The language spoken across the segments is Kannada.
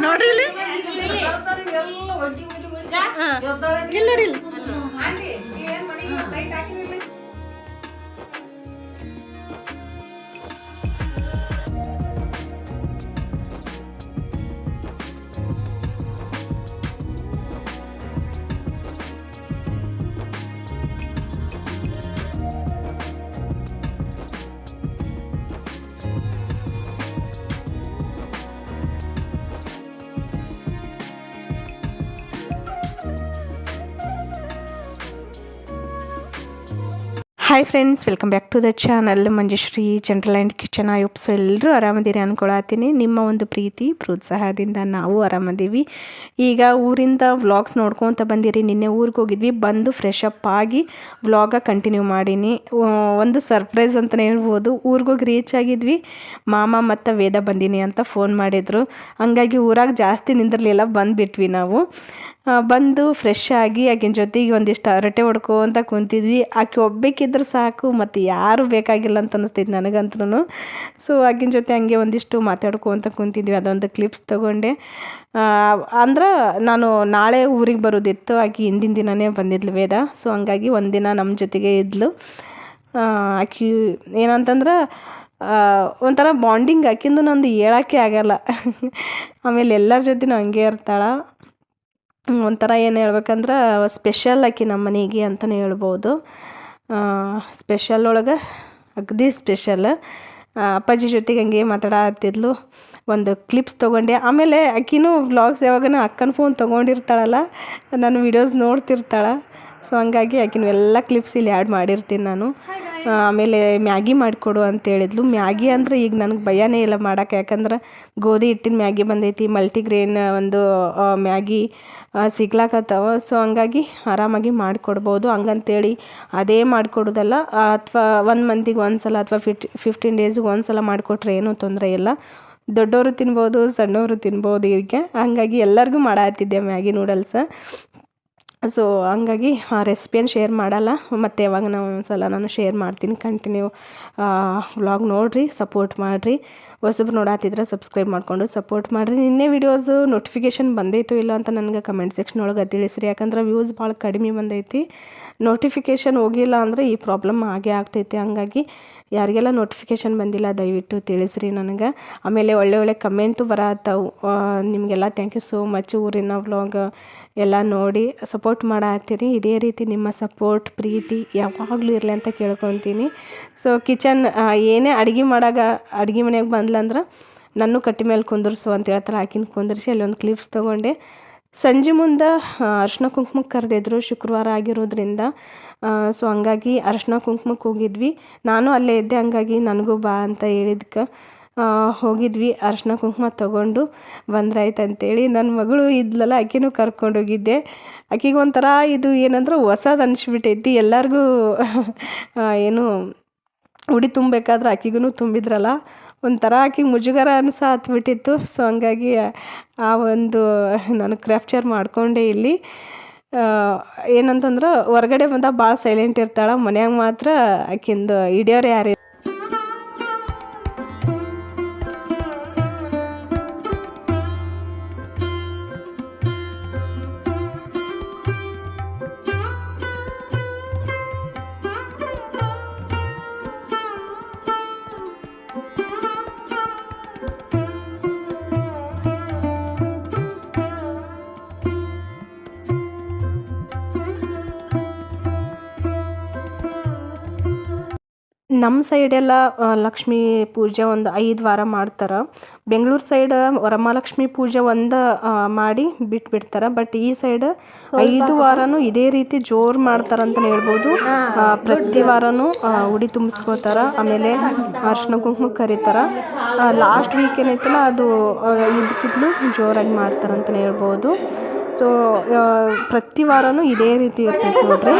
ನೋಡ್ರಿ ಇಲ್ಲಿ. ಇಲ್ಲಿ. ನೋಡಿ hi friends welcome back to the channel Manjushree general and kitchen I so ಎಲ್ಲರೂ ಆರಾಮದಿರಿ ಅಂದ್ಕೊಳತ್ತೀನಿ ನಿಮ್ಮ ಒಂದು ಪ್ರೀತಿ, ಪ್ರೋತ್ಸಾಹದಿಂದ ನಾವು ಆರಾಮದೀವಿ. ಈಗ ಊರಿಂದ ವ್ಲಾಗ್ಸ್ ನೋಡ್ಕೊತ ಬಂದಿರಿ. ನಿನ್ನೆ ಊರಿಗೆ ಹೋಗಿದ್ವಿ. ಬಂದು ಫ್ರೆಶ್ ಅಪ್ ಆಗಿ ವ್ಲಾಗ ಕಂಟಿನ್ಯೂ ಮಾಡೀನಿ. ಒಂದು ಸರ್ಪ್ರೈಸ್ ಅಂತಲೇ ಹೇಳ್ಬೋದು. ಊರಿಗೆ ಹೋಗಿ ರೀಚ್ ಆಗಿದ್ವಿ. ಮಾಮ ಮತ್ತು ವೇದ ಬಂದೀನಿ ಅಂತ ಫೋನ್ ಮಾಡಿದರು. ಹಂಗಾಗಿ ಊರಾಗ ಜಾಸ್ತಿ ನಿಂದಿರಲಿಲ್ಲ. ಬಂದುಬಿಟ್ವಿ ನಾವು. ಬಂದು ಫ್ರೆಶ್ ಆಗಿ ಆಕಿನ ಜೊತೆಗೆ ಒಂದಿಷ್ಟು ಹರಟೆ ಹೊಡ್ಕೊಂತ ಕುಂತಿದ್ವಿ. ಆಕೆ ಒಬ್ಬೇಕಿದ್ರೆ ಸಾಕು, ಮತ್ತು ಯಾರು ಬೇಕಾಗಿಲ್ಲ ಅಂತ ಅನಿಸ್ತೈತೆ ನನಗಂತೂ ಸೊ ಆಕಿನ ಜೊತೆ ಹಂಗೆ ಒಂದಿಷ್ಟು ಮಾತಾಡ್ಕೊಂತ ಕುಂತಿದ್ವಿ. ಅದೊಂದು ಕ್ಲಿಪ್ಸ್ ತೊಗೊಂಡೆ. ಅಂದ್ರೆ ನಾನು ನಾಳೆ ಊರಿಗೆ ಬರೋದಿತ್ತು. ಆಕೆ ಹಿಂದಿನ ದಿನವೇ ಬಂದಿದ್ಲು ವೇದ. ಸೊ ಹಂಗಾಗಿ ಒಂದಿನ ನಮ್ಮ ಜೊತೆಗೆ ಇದ್ಲು. ಆಕೆ ಏನಂತಂದ್ರೆ ಒಂಥರ ಬಾಂಡಿಂಗ್ ಆಕಿಂದು ನಂದು ಹೇಳೋಕ್ಕೆ ಆಗಲ್ಲ. ಆಮೇಲೆ ಎಲ್ಲರ ಜೊತೆನೂ ಹಂಗೆ ಇರ್ತಾಳೆ. ಒಂಥರ ಏನು ಹೇಳ್ಬೇಕಂದ್ರೆ ಸ್ಪೆಷಲ್ ಆಕಿ ನಮ್ಮ ಮನೆಗೆ ಅಂತಲೇ ಹೇಳ್ಬೋದು. ಸ್ಪೆಷಲ್ ಒಳಗೆ ಅಗದಿ ಸ್ಪೆಷಲ್ ಅಪ್ಪಾಜಿ ಜೊತೆಗೆ ಹಂಗೆ ಮಾತಾಡತ್ತಿದ್ಲು ಒಂದು ಕ್ಲಿಪ್ಸ್ ತೊಗೊಂಡೆ. ಆಮೇಲೆ ಆಕಿನೂ ವ್ಲಾಗ್ಸ್ ಯಾವಾಗನೂ ಅಕ್ಕನ ಫೋನ್ ತೊಗೊಂಡಿರ್ತಾಳಲ್ಲ ನಾನು ವೀಡಿಯೋಸ್ ನೋಡ್ತಿರ್ತಾಳೆ. ಸೊ ಹಂಗಾಗಿ ಆಕಿನ ಎಲ್ಲ ಕ್ಲಿಪ್ಸ್ ಇಲ್ಲಿ ಆ್ಯಡ್ ಮಾಡಿರ್ತೀನಿ ನಾನು. ಆಮೇಲೆ ಮ್ಯಾಗಿ ಮಾಡಿಕೊಡು ಅಂತ ಹೇಳಿದ್ಲು ಮ್ಯಾಗಿ ಅಂದರೆ ಈಗ ನನಗೆ ಭಯನೇ ಇಲ್ಲ ಮಾಡೋಕೆ. ಯಾಕಂದ್ರೆ ಗೋಧಿ ಹಿಟ್ಟಿನ ಮ್ಯಾಗಿ ಬಂದೈತಿ ಮಲ್ಟಿಗ್ರೇನ್ ಒಂದು ಮ್ಯಾಗಿ ಸಿಗ್ಲಾಕತ್ತಾವ. ಸೊ ಹಂಗಾಗಿ ಆರಾಮಾಗಿ ಮಾಡಿಕೊಡ್ಬೋದು. ಹಂಗಂತೇಳಿ ಅದೇ ಮಾಡಿಕೊಡೋದಲ್ಲ. ಅಥವಾ ಒಂದು ಮಂತಿಗೆ ಒಂದು ಸಲ ಅಥವಾ ಫಿಫ್ಟಿ, ಫಿಫ್ಟೀನ್ ಡೇಸ್ಗೆ ಒಂದು ಸಲ ಮಾಡಿಕೊಟ್ರೆ ಏನೂ ತೊಂದರೆ ಇಲ್ಲ. ದೊಡ್ಡವರು ತಿನ್ಬೋದು ಸಣ್ಣವರು ತಿನ್ಬೋದು ಇದಕ್ಕೆ ಹಂಗಾಗಿ ಎಲ್ಲರಿಗೂ ಮಾಡಾತಿದ್ದೆ ಮ್ಯಾಗಿ ನೂಡಲ್ಸ್. ಸೊ ಹಂಗಾಗಿ ಆ ರೆಸಿಪಿಯನ್ನು ಶೇರ್ ಮಾಡಲ್ಲ. ಮತ್ತು ಯಾವಾಗ ನಾವು ಒಂದ್ಸಲ ನಾನು ಶೇರ್ ಮಾಡ್ತೀನಿ. ಕಂಟಿನ್ಯೂ ವ್ಲಾಗ್ ನೋಡಿರಿ, ಸಪೋರ್ಟ್ ಮಾಡಿರಿ. ಹೊಸಬ್ರು ನೋಡಾತಿದ್ರೆ ಸಬ್ಸ್ಕ್ರೈಬ್ ಮಾಡಿಕೊಂಡು ಸಪೋರ್ಟ್ ಮಾಡಿರಿ. ನಿನ್ನೆ ವೀಡಿಯೋಸು ನೋಟಿಫಿಕೇಷನ್ ಬಂದೈತು ಇಲ್ಲ ಅಂತ ನನಗೆ ಕಮೆಂಟ್ ಸೆಕ್ಷನ್ ಒಳಗೆ ತಿಳಿಸ್ರಿ. ಯಾಕಂದ್ರೆ ವ್ಯೂಸ್ ಭಾಳ ಕಡಿಮೆ ಬಂದೈತಿ. ನೋಟಿಫಿಕೇಷನ್ ಹೋಗಿಲ್ಲ ಅಂದರೆ ಈ ಪ್ರಾಬ್ಲಮ್ ಆಗೇ ಆಗ್ತೈತಿ. ಹಂಗಾಗಿ ಯಾರಿಗೆಲ್ಲ ನೋಟಿಫಿಕೇಶನ್ ಬಂದಿಲ್ಲ ದಯವಿಟ್ಟು ತಿಳಿಸ್ರಿ ನನಗೆ. ಆಮೇಲೆ ಒಳ್ಳೆ ಒಳ್ಳೆ ಕಮೆಂಟು ಬರತ್ತವು ನಿಮಗೆಲ್ಲ ಥ್ಯಾಂಕ್ ಯು ಸೋ ಮಚ್ ಊರಿನ ವ್ಲಾಗ್ ಎಲ್ಲ ನೋಡಿ ಸಪೋರ್ಟ್ ಮಾಡತ್ತೀರಿ ಇದೇ ರೀತಿ ನಿಮ್ಮ ಸಪೋರ್ಟ್ ಪ್ರೀತಿ ಯಾವಾಗಲೂ ಇರಲಿ ಅಂತ ಕೇಳ್ಕೊತೀನಿ. ಸೊ ಕಿಚನ್ ಏನೇ ಅಡುಗೆ ಮಾಡಾಗ, ಅಡುಗೆ ಮನೆಯಾಗ ಬಂದ್ಲಂದ್ರೆ ನನ್ನ ಕಟ್ಟಿ ಮೇಲೆ ಕುಂದರ್ಸು ಅಂತ ಹೇಳ್ತಾರೆ ಆಕಿನ ಕುಂದರ್ಸಿ ಅಲ್ಲಿ ಒಂದು ಕ್ಲಿಪ್ಸ್ ತೊಗೊಂಡೆ. ಸಂಜೆ ಮುಂದೆ ಅರ್ಶಿನ ಕುಂಕುಮಕ್ಕೆ ಕರೆದಿದ್ರು, ಶುಕ್ರವಾರ ಆಗಿರೋದ್ರಿಂದ ಸೊ ಹಂಗಾಗಿ ಅರ್ಶಿನ ಕುಂಕುಮಕ್ಕೆ ಹೋಗಿದ್ವಿ. ನಾನು ಅಲ್ಲೇ ಇದ್ದೆ, ಹಂಗಾಗಿ ನನಗೂ ಬಾ ಅಂತ ಹೇಳಿದ್ಕೆ ಹೋಗಿದ್ವಿ. ಅರ್ಶಿನ ಕುಂಕುಮ ತೊಗೊಂಡು ಬಂದ್ರಾಯ್ತು ಅಂತೇಳಿ ನನ್ನ ಮಗಳು ಇದ್ಲಲ್ಲ, ಆಕೆನೂ ಕರ್ಕೊಂಡೋಗಿದ್ದೆ ಆಕೆಗೆ ಒಂಥರ ಇದು ಏನಂದ್ರೆ ಹೊಸದು ಅನಿಸ್ಬಿಟ್ಟೈತಿ ಎಲ್ಲರಿಗೂ ಏನು, ಉಡಿ ತುಂಬಬೇಕಾದ್ರೆ ಆಕೆಗೂ ತುಂಬಿದ್ರಲ್ಲ. ಒಂಥರ ಆಕೆ ಮುಜುಗರ ಅನಿಸ ಹತ್ಬಿಟ್ಟಿತ್ತು ಸೊ ಹಂಗಾಗಿ, ಆ ಒಂದು, ನಾನು ಕ್ರ್ಯಾಪ್ಚರ್ ಮಾಡಿಕೊಂಡೆ ಇಲ್ಲಿ. ಏನಂತಂದ್ರೆ, ಹೊರಗಡೆ ಬಂದಾಗ ಭಾಳ ಸೈಲೆಂಟ್ ಇರ್ತಾಳೆ. ಮನ್ಯಾಗ ಮಾತ್ರ ಆಕಿಂದು ಹಿಡಿಯೋರು ಯಾರು ನಮ್ಮ ಸೈಡೆಲ್ಲ ಲಕ್ಷ್ಮಿ ಪೂಜೆ ಒಂದು ಐದು ವಾರ ಮಾಡ್ತಾರೆ. ಬೆಂಗಳೂರು ಸೈಡ್ ವರಮಹಾಲಕ್ಷ್ಮಿ ಪೂಜೆ ಒಂದು ಮಾಡಿ ಬಿಟ್ಬಿಡ್ತಾರೆ. ಬಟ್ ಈ ಸೈಡ್ ಐದು ವಾರನೂ ಇದೇ ರೀತಿ ಜೋರು ಅಂತ ಹೇಳ್ಬೋದು. ಪ್ರತಿ ವಾರನೂ ಉಡಿ ತುಂಬಿಸ್ಕೋತಾರ. ಆಮೇಲೆ ಅರ್ಶಿನ ಕುಂಕುಮ ಕರೀತಾರ. ಲಾಸ್ಟ್ ವೀಕ್ ಏನೈತಲ್ಲ ಅದು ಇದಕ್ಕಿದ್ಲು ಜೋರಾಗಿ ಮಾಡ್ತಾರಂತಲೇ ಹೇಳ್ಬೋದು. ಸೊ ಪ್ರತಿ ವಾರವೂ ಇದೇ ರೀತಿ ಇರ್ತೈತೆ ನೋಡಿರಿ.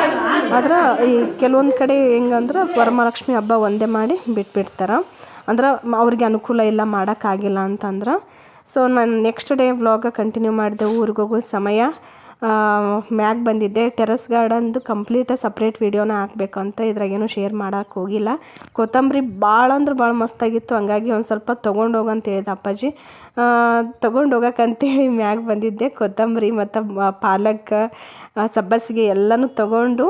ಆದ್ರೆ ಈ ಕೆಲವೊಂದು ಕಡೆ ಹೆಂಗಂದ್ರೆ ವರಮಹಾಲಕ್ಷ್ಮಿ ಹಬ್ಬ ಒಂದೇ ಮಾಡಿ ಬಿಟ್ಬಿಡ್ತಾರೆ. ಅಂದ್ರೆ ಅವ್ರಿಗೆ ಅನುಕೂಲ ಇಲ್ಲ ಮಾಡೋಕ್ಕಾಗಿಲ್ಲ ಅಂತಂದ್ರೆ. ಸೊ ನಾನು ನೆಕ್ಸ್ಟ್ ಡೇ ವ್ಲಾಗ ಕಂಟಿನ್ಯೂ ಮಾಡಿದೆ ಊರಿಗೋಗೋ ಸಮಯ. ಮ್ಯಾಗ್ ಬಂದಿದ್ದೆ. ಟೆರಸ್ ಗಾರ್ಡನ್ದು ಕಂಪ್ಲೀಟ ಸಪ್ರೇಟ್ ವೀಡಿಯೋನ ಹಾಕಬೇಕು ಅಂತ ಇದ್ರಾಗೇನು ಶೇರ್ ಮಾಡೋಕ್ಕೆ ಹೋಗಿಲ್ಲ. ಕೊತ್ತಂಬರಿ ಭಾಳ ಅಂದ್ರೆ ಭಾಳ ಮಸ್ತಾಗಿತ್ತು ಹಂಗಾಗಿ ಒಂದು ಸ್ವಲ್ಪ ತೊಗೊಂಡು ಹೋಗಂತ ಹೇಳಿದ ಅಪ್ಪಾಜಿ. ತೊಗೊಂಡು ಹೇಳಿ ಮ್ಯಾಗ್ ಬಂದಿದ್ದೆ. ಕೊತ್ತಂಬರಿ ಮತ್ತು ಪಾಲಕ್ ಸಬ್ಬಸಿಗೆ ಎಲ್ಲನೂ ತೊಗೊಂಡು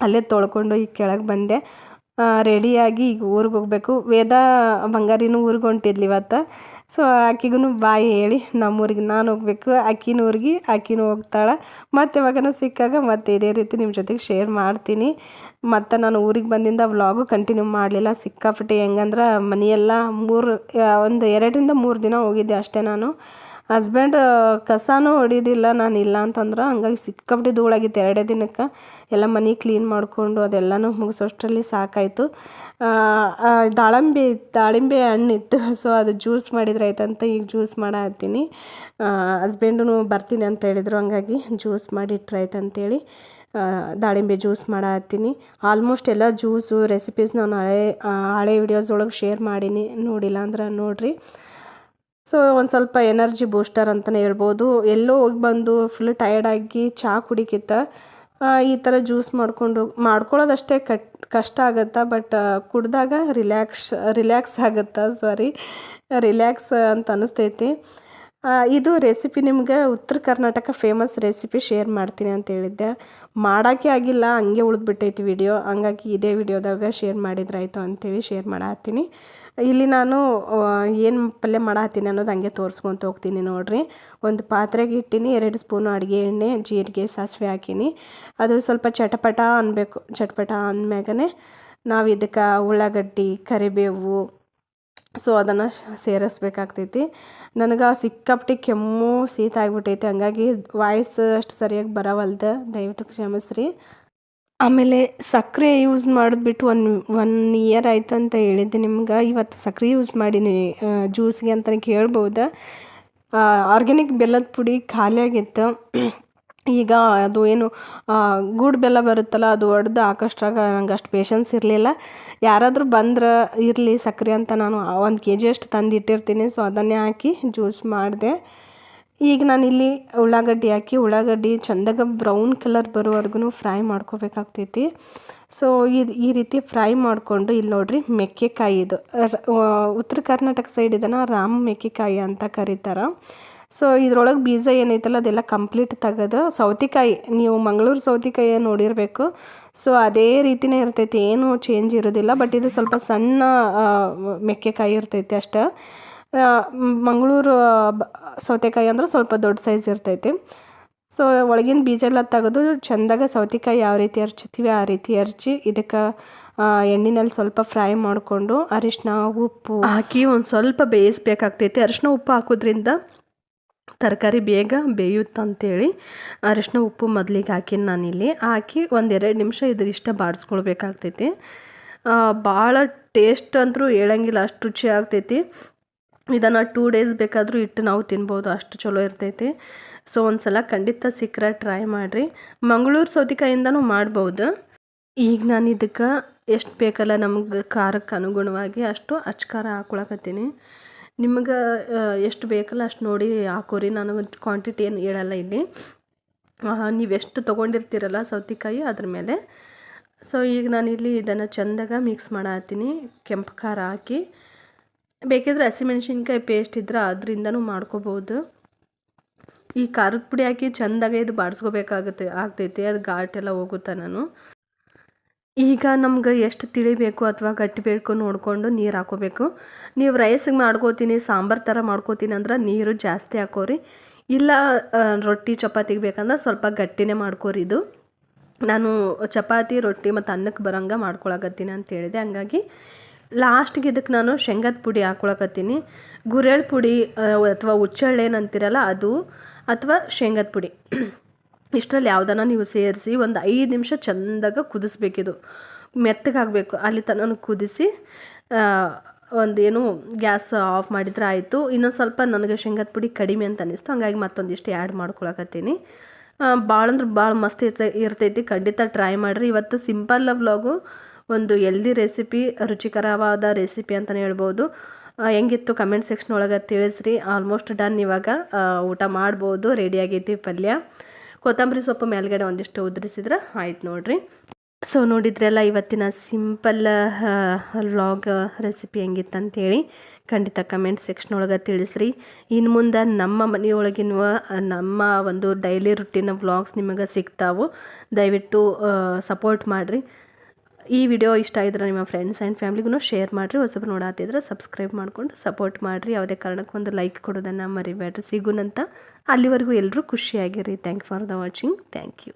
ಅಲ್ಲೇ ತೊಳ್ಕೊಂಡು ಈಗ ಕೆಳಗೆ ಬಂದೆ. ರೆಡಿಯಾಗಿ ಈಗ ಊರಿಗೆ ಹೋಗಬೇಕು. ವೇದ, ಬಂಗಾರಿನೂ ಊರಿಗೆ ಹೊಂಟಿದ್ಲು ಇವತ್ತು. ಸೊ ಆಕಿಗೂ ಬಾಯ್ ಹೇಳಿ, ನಮ್ಮೂರಿಗೆ ನಾನು ಹೋಗ್ಬೇಕು ಆಕಿನೂ ಊರಿಗೆ ಆಕಿನೂ ಹೋಗ್ತಾಳೆ. ಮತ್ತು ಯಾವಾಗನ ಸಿಕ್ಕಾಗ ಮತ್ತೆ ಇದೇ ರೀತಿ ನಿಮ್ಮ ಜೊತೆಗೆ ಶೇರ್ ಮಾಡ್ತೀನಿ. ಮತ್ತು ನಾನು ಊರಿಗೆ ಬಂದಿಂದ ವ್ಲಾಗು ಕಂಟಿನ್ಯೂ ಮಾಡಲಿಲ್ಲ. ಸಿಕ್ಕಾಪಟ್ಟೆ ಹೆಂಗಂದ್ರೆ ಮನೆಯೆಲ್ಲ ಮೂರು ಒಂದು ಎರಡರಿಂದ ಮೂರು ದಿನ ಹೋಗಿದ್ದೆ ಅಷ್ಟೇ ನಾನು. ಹಸ್ಬೆಂಡ್ ಕಸನೂ ಹೊಡಿಯೋದಿಲ್ಲ ನಾನು ಇಲ್ಲ ಅಂತಂದ್ರೆ ಹಂಗಾಗಿ ಸಿಕ್ಕಾಪಟ್ಟೆ ಧೂಳಾಗಿತ್ತು. ಎರಡೇ ದಿನಕ್ಕೆ ಎಲ್ಲ ಮನೆ ಕ್ಲೀನ್ ಮಾಡಿಕೊಂಡು ಅದೆಲ್ಲನೂ ಮುಗಿಸೋಷ್ಟರಲ್ಲಿ ಸಾಕಾಯಿತು. ದಾಳಿಂಬೆ ದಾಳಿಂಬೆ ಹಣ್ಣಿತ್ತು. ಸೊ ಅದು ಜ್ಯೂಸ್ ಮಾಡಿದ್ರೆ ಆಯ್ತಂತ ಈಗ ಜ್ಯೂಸ್ ಮಾಡತ್ತೀನಿ. ಹಸ್ಬೆಂಡೂ ಬರ್ತೀನಿ ಅಂತ ಹೇಳಿದರು. ಹಂಗಾಗಿ ಜ್ಯೂಸ್ ಮಾಡಿ ಅಂತೇಳಿ ದಾಳಿಂಬೆ ಜ್ಯೂಸ್ ಮಾಡತ್ತೀನಿ. ಆಲ್ಮೋಸ್ಟ್ ಎಲ್ಲ ಜ್ಯೂಸು ರೆಸಿಪೀಸ್ ನಾನು ಹಳೆ ಹಳೆ ವಿಡಿಯೋಸ್ ಒಳಗೆ ಶೇರ್ ಮಾಡೀನಿ. ನೋಡಿಲ್ಲ ಅಂದ್ರೆ ನೋಡಿರಿ. ಸೊ ಒಂದು ಸ್ವಲ್ಪ ಎನರ್ಜಿ ಬೂಸ್ಟರ್ ಅಂತಲೇ ಹೇಳ್ಬೋದು. ಎಲ್ಲೋ ಹೋಗಿ ಬಂದು ಫುಲ್ ಟಯರ್ಡಾಗಿ ಚಹಾ ಕುಡಿಕಿತ್ತ ಈ ಥರ ಜ್ಯೂಸ್ ಮಾಡಿಕೊಂಡು, ಮಾಡ್ಕೊಳ್ಳೋದಷ್ಟೇ ಕಟ್, ಕಷ್ಟ ಆಗುತ್ತಾ ಬಟ್ ಕುಡಿದಾಗ ರಿಲ್ಯಾಕ್ಸ್ ರಿಲ್ಯಾಕ್ಸ್ ಆಗುತ್ತಾ ಸಾರಿ ರಿಲ್ಯಾಕ್ಸ್ ಅಂತ ಅನ್ನಿಸ್ತೈತಿ ಇದು ರೆಸಿಪಿ ನಿಮ್ಗೆ ಉತ್ತರ ಕರ್ನಾಟಕ ಫೇಮಸ್ ರೆಸಿಪಿ ಶೇರ್ ಮಾಡ್ತೀನಿ ಅಂತ ಹೇಳಿದ್ದೆ. ಮಾಡೋಕ್ಕೆ ಆಗಿಲ್ಲ, ಹಂಗೆ ಉಳಿದ್ಬಿಟ್ಟೈತಿ ವಿಡಿಯೋ ಹಂಗಾಗಿ ಇದೇ ವಿಡಿಯೋದಾಗ ಶೇರ್ ಮಾಡಿದ್ರಾಯ್ತು ಅಂತೇಳಿ ಶೇರ್ ಮಾಡತ್ತೀನಿ. ಇಲ್ಲಿ ನಾನು ಏನು ಪಲ್ಯ ಮಾಡತ್ತೀನಿ ಅನ್ನೋದು ಹಂಗೆ ತೋರಿಸ್ಕೊಂತ ಹೋಗ್ತೀನಿ ನೋಡಿರಿ. ಒಂದು ಪಾತ್ರೆಗೆ ಇಟ್ಟಿನಿ, ಎರಡು ಸ್ಪೂನು ಅಡುಗೆ ಎಣ್ಣೆ, ಜೀರಿಗೆ, ಸಾಸಿವೆ ಹಾಕೀನಿ. ಅದು ಸ್ವಲ್ಪ ಚಟಪಟ ಅನ್ಬೇಕು, ಚಟಪಟ ಅಂದ್ಮ್ಯಾಗನೆ ನಾವು ಇದಕ್ಕೆ ಉಳ್ಳಾಗಡ್ಡಿ, ಕರಿಬೇವು ಸೊ ಅದನ್ನು ಸೇರಿಸ್ಬೇಕಾಗ್ತೈತಿ. ನನಗೆ ಸಿಕ್ಕಾಪಟ್ಟೆ ಕೆಮ್ಮು, ಶೀತ ಆಗಿಬಿಟ್ಟೈತಿ. ಹಂಗಾಗಿ ವಾಯ್ಸ್ ಅಷ್ಟು ಸರಿಯಾಗಿ ಬರವಲ್ದು. ದಯವಿಟ್ಟು ಕ್ಷಮಿಸ್ರಿ. ಆಮೇಲೆ ಸಕ್ಕರೆ ಯೂಸ್ ಮಾಡಿದ್ಬಿಟ್ಟು ಒನ್ ಒನ್ ಇಯರ್ ಆಯಿತು ಅಂತ ಹೇಳಿದ್ದೆ ನಿಮ್ಗೆ. ಇವತ್ತು ಸಕ್ಕರೆ ಯೂಸ್ ಮಾಡೀನಿ. ಜ್ಯೂಸ್ಗೆ ಅಂತಲೇ ಕೇಳ್ಬೋದು. ಆರ್ಗ್ಯಾನಿಕ್ ಬೆಲ್ಲದ ಪುಡಿ ಖಾಲಿ ಆಗಿತ್ತು ಈಗ ಅದು ಏನು ಗೂಡ್ ಬೆಲ್ಲ ಬರುತ್ತಲ್ಲ, ಅದು ಒಡೆದು ಹಾಕೋಷ್ಟ್ರಾಗ ನಂಗೆ ಅಷ್ಟು ಪೇಷನ್ಸ್ ಇರಲಿಲ್ಲ. ಯಾರಾದರೂ ಬಂದ್ರೆ ಇರಲಿ ಸಕ್ಕರೆ ಅಂತ ನಾನು ಒಂದು ಕೆ ಜಿ ಅಷ್ಟು ತಂದು ಇಟ್ಟಿರ್ತೀನಿ ಸೊ ಅದನ್ನೇ ಹಾಕಿ ಜ್ಯೂಸ್ ಮಾಡಿದೆ. ಈಗ ನಾನಿಲ್ಲಿ ಉಳ್ಳಾಗಡ್ಡಿ ಹಾಕಿ, ಉಳ್ಳಾಗಡ್ಡಿ ಚಂದಾಗ ಬ್ರೌನ್ ಕಲರ್ ಬರೋವರೆಗೂ ಫ್ರೈ ಮಾಡ್ಕೋಬೇಕಾಗ್ತೈತಿ. ಸೊ ಇದು ಈ ರೀತಿ ಫ್ರೈ ಮಾಡಿಕೊಂಡು ಇಲ್ಲಿ ನೋಡ್ರಿ ಮೆಕ್ಕೆಕಾಯಿ ಇದು. ಉತ್ತರ ಕರ್ನಾಟಕ ಸೈಡ್ ಇದನ್ನು ರಾಮ ಮೆಕ್ಕೆಕಾಯಿ ಅಂತ ಕರೀತಾರೆ. ಸೊ ಇದ್ರೊಳಗೆ ಬೀಜ ಏನೈತಲ್ಲ, ಅದೆಲ್ಲ ಕಂಪ್ಲೀಟ್ ತೆಗೆದು ಸೌತೆಕಾಯಿ, ನೀವು ಮಂಗಳೂರು ಸೌತೆಕಾಯಿ ನೋಡಿರಬೇಕು. ಸೊ ಅದೇ ರೀತಿನೇ ಇರ್ತೈತಿ, ಏನು ಚೇಂಜ್ ಇರೋದಿಲ್ಲ ಬಟ್ ಇದು ಸ್ವಲ್ಪ ಸಣ್ಣ ಮೆಕ್ಕೆಕಾಯಿ ಇರ್ತೈತಿ ಅಷ್ಟೇ. ಮಂಗಳೂರು ಸೌತೆಕಾಯಿ ಅಂದ್ರೆ ಸ್ವಲ್ಪ ದೊಡ್ಡ ಸೈಜ್ ಇರ್ತೈತಿ. ಸೊ ಒಳಗಿನ ಬೀಜ ಎಲ್ಲ ತೆಗೆದು, ಚೆಂದಾಗ ಸೌತೆಕಾಯಿ ಯಾವ ರೀತಿ ಹರ್ಚ್ತೀವಿ ಆ ರೀತಿ ಹರ್ಚಿ ಇದಕ್ಕೆ ಎಣ್ಣೆನಲ್ಲಿ ಸ್ವಲ್ಪ ಫ್ರೈ ಮಾಡಿಕೊಂಡು ಅರಿಶಿನ ಉಪ್ಪು ಹಾಕಿ ಒಂದು ಸ್ವಲ್ಪ ಬೇಯಿಸ್ಬೇಕಾಗ್ತೈತಿ. ಅರಿಶಿನ ಉಪ್ಪು ಹಾಕೋದ್ರಿಂದ ತರಕಾರಿ ಬೇಗ ಬೇಯುತ್ತಂತೇಳಿ ಅರಿಶಿನ ಉಪ್ಪು ಮೊದಲಿಗೆ ಹಾಕಿನಿ ನಾನಿಲ್ಲಿ. ಹಾಕಿ ಒಂದೆರಡು ನಿಮಿಷ ಇದ್ರ ಬಾಡಿಸ್ಕೊಳ್ಬೇಕಾಗ್ತೈತಿ. ಭಾಳ ಟೇಸ್ಟ್ ಅಂತರೂ ಹೇಳಂಗಿಲ್ಲ, ಅಷ್ಟು ರುಚಿ ಆಗ್ತೈತಿ. ಇದನ್ನು ಟೂ ಡೇಸ್ ಬೇಕಾದರೂ ಇಟ್ಟು ನಾವು ತಿನ್ಬೋದು, ಅಷ್ಟು ಚಲೋ ಇರ್ತೈತಿ. ಸೊ ಒಂದು ಸಲ ಖಂಡಿತ ಸಿಕ್ಕರೆ ಟ್ರೈ ಮಾಡಿರಿ. ಮಂಗಳೂರು ಸೌತೆಕಾಯಿಂದನೂ ಮಾಡ್ಬೋದು. ಈಗ ನಾನು ಇದಕ್ಕೆ ಎಷ್ಟು ಬೇಕಲ್ಲ ನಮ್ಗೆ ಖಾರಕ್ಕೆ ಅನುಗುಣವಾಗಿ ಅಷ್ಟು ಅಚ್ಚ ಖಾರ ಹಾಕೊಳಕತ್ತೀನಿ. ನಿಮ್ಗೆ ಎಷ್ಟು ಬೇಕಲ್ಲ ಅಷ್ಟು ನೋಡಿ ಹಾಕೋರಿ. ನಾನು ಕ್ವಾಂಟಿಟಿ ಏನು ಹೇಳಲ್ಲ ಇಲ್ಲಿ. ನೀವು ಎಷ್ಟು ತೊಗೊಂಡಿರ್ತೀರಲ್ಲ ಸೌತೆಕಾಯಿ ಅದ್ರ ಮೇಲೆ. ಸೊ ಈಗ ನಾನಿಲ್ಲಿ ಇದನ್ನು ಚೆಂದಾಗ ಮಿಕ್ಸ್ ಮಾಡತ್ತೀನಿ ಕೆಂಪು ಖಾರ ಹಾಕಿ. ಬೇಕಿದ್ರೆ ಹಸಿಮೆಣ್ಸಿನ್ಕಾಯಿ ಪೇಸ್ಟ್ ಇದ್ರೆ ಅದರಿಂದನೂ ಮಾಡ್ಕೋಬೋದು. ಈ ಖಾರದ ಪುಡಿ ಹಾಕಿ ಚೆಂದಾಗ ಇದು ಬಾಡಿಸ್ಕೋಬೇಕಾಗುತ್ತೆ, ಆಗ್ತೈತಿ. ಅದು ಘಾಟೆಲ್ಲ ಹೋಗುತ್ತೆ ನಾನು. ಈಗ ನಮ್ಗೆ ಎಷ್ಟು ತಿಳಿಬೇಕು ಅಥವಾ ಗಟ್ಟಿ ಬೇಕು ನೋಡಿಕೊಂಡು ನೀರು ಹಾಕೋಬೇಕು. ನೀವು ರೈಸಿಗೆ ಮಾಡ್ಕೋತೀನಿ, ಸಾಂಬಾರು ಥರ ಮಾಡ್ಕೋತೀನಿ ಅಂದ್ರೆ ನೀರು ಜಾಸ್ತಿ ಹಾಕೋರಿ. ಇಲ್ಲ ರೊಟ್ಟಿ ಚಪಾತಿಗೆ ಬೇಕಂದ್ರೆ ಸ್ವಲ್ಪ ಗಟ್ಟಿನೇ ಮಾಡ್ಕೋರಿ ಇದು. ನಾನು ಚಪಾತಿ, ರೊಟ್ಟಿ ಮತ್ತು ಅನ್ನಕ್ಕೆ ಬರೋಂಗೆ ಮಾಡ್ಕೊಳಕತ್ತೀನಿ ಅಂತ ಹೇಳಿದೆ. ಹಂಗಾಗಿ ಲಾಸ್ಟ್ಗೆ ಇದಕ್ಕೆ ನಾನು ಶೇಂಗದ ಪುಡಿ ಹಾಕೊಳಕತ್ತೀನಿ. ಗುರೆಳ್ ಪುಡಿ ಅಥವಾ ಹುಚ್ಚೆಳ್ಳು ಅದು, ಅಥವಾ ಶೇಂಗದ ಪುಡಿ. ಇಷ್ಟರಲ್ಲಿ ಯಾವುದನ್ನು ನೀವು ಸೇರಿಸಿ ಒಂದು ಐದು ನಿಮಿಷ ಚೆಂದಾಗ ಕುದಿಸ್ಬೇಕಿದು. ಮೆತ್ತಗಾಗಬೇಕು. ಅಲ್ಲಿ ತನಕ ಕುದಿಸಿ ಒಂದು ಏನು ಗ್ಯಾಸ್ ಆಫ್ ಮಾಡಿದ್ರೆ ಆಯಿತು. ಇನ್ನೊಂದು ಸ್ವಲ್ಪ ನನಗೆ ಶೇಂಗದ ಪುಡಿ ಕಡಿಮೆ ಅಂತ ಅನಿಸ್ತು. ಹಂಗಾಗಿ ಮತ್ತೊಂದಿಷ್ಟು ಆ್ಯಡ್ ಮಾಡ್ಕೊಳಕತ್ತೀನಿ. ಭಾಳ ಅಂದ್ರೆ ಭಾಳ ಮಸ್ತ್ ಇರ್ತ, ಇರ್ತೈತಿ. ಖಂಡಿತ ಟ್ರೈ ಮಾಡಿರಿ. ಇವತ್ತು ಸಿಂಪಲ್ ವ್ಲಾಗು, ಒಂದು ಎಲ್ದಿ ರೆಸಿಪಿ, ರುಚಿಕರವಾದ ರೆಸಿಪಿ ಅಂತಲೇ ಹೇಳ್ಬೋದು. ಹೆಂಗಿತ್ತು ಕಮೆಂಟ್ ಸೆಕ್ಷನ್ ಒಳಗೆ ತಿಳಿಸ್ರಿ. ಆಲ್ಮೋಸ್ಟ್ ಡನ್ ಇವಾಗ. ಊಟ ಮಾಡ್ಬೋದು. ರೆಡಿ ಆಗೈತಿ ಪಲ್ಯ. ಕೊತ್ತಂಬರಿ ಸೊಪ್ಪು ಮೇಲ್ಗಡೆ ಒಂದಿಷ್ಟು ಉದುರಿಸಿದ್ರೆ ಆಯ್ತು ನೋಡಿರಿ. ಸೊ ನೋಡಿದ್ರೆಲ್ಲ ಇವತ್ತಿನ ಸಿಂಪಲ್ ವ್ಲಾಗ್ ರೆಸಿಪಿ ಹೆಂಗಿತ್ತು ಅಂತೇಳಿ ಖಂಡಿತ ಕಮೆಂಟ್ ಸೆಕ್ಷನ್ ಒಳಗೆ ತಿಳಿಸ್ರಿ. ಇನ್ನು ಮುಂದೆ ನಮ್ಮ ಮನೆಯೊಳಗಿನ ನಮ್ಮ ಒಂದು ಡೈಲಿ ರುಟೀನ್ ವ್ಲಾಗ್ಸ್ ನಿಮಗೆ ಸಿಗ್ತಾವು. ದಯವಿಟ್ಟು ಸಪೋರ್ಟ್ ಮಾಡಿರಿ. ಈ ವಿಡಿಯೋ ಇಷ್ಟ ಆಗಿದ್ರೆ ನಿಮ್ಮ ಫ್ರೆಂಡ್ಸ್ ಆ್ಯಂಡ್ ಫ್ಯಾಮಿಲಿಗೂ ಶೇರ್ ಮಾಡಿರಿ. ಹೊಸಬ್ರು ನೋಡಾತಿದ್ರೆ ಸಬ್ಸ್ಕ್ರೈಬ್ ಮಾಡ್ಕೊಂಡು ಸಪೋರ್ಟ್ ಮಾಡಿರಿ. ಯಾವುದೇ ಕಾರಣಕ್ಕೂ ಒಂದು ಲೈಕ್ ಕೊಡೋದನ್ನು ಮರಿಬೇಡ್ರಿ. ಸಿಗುನಂತ ಅಲ್ಲಿವರೆಗೂ ಎಲ್ಲರೂ ಖುಷಿಯಾಗಿರಿ. Thank for the watching thank you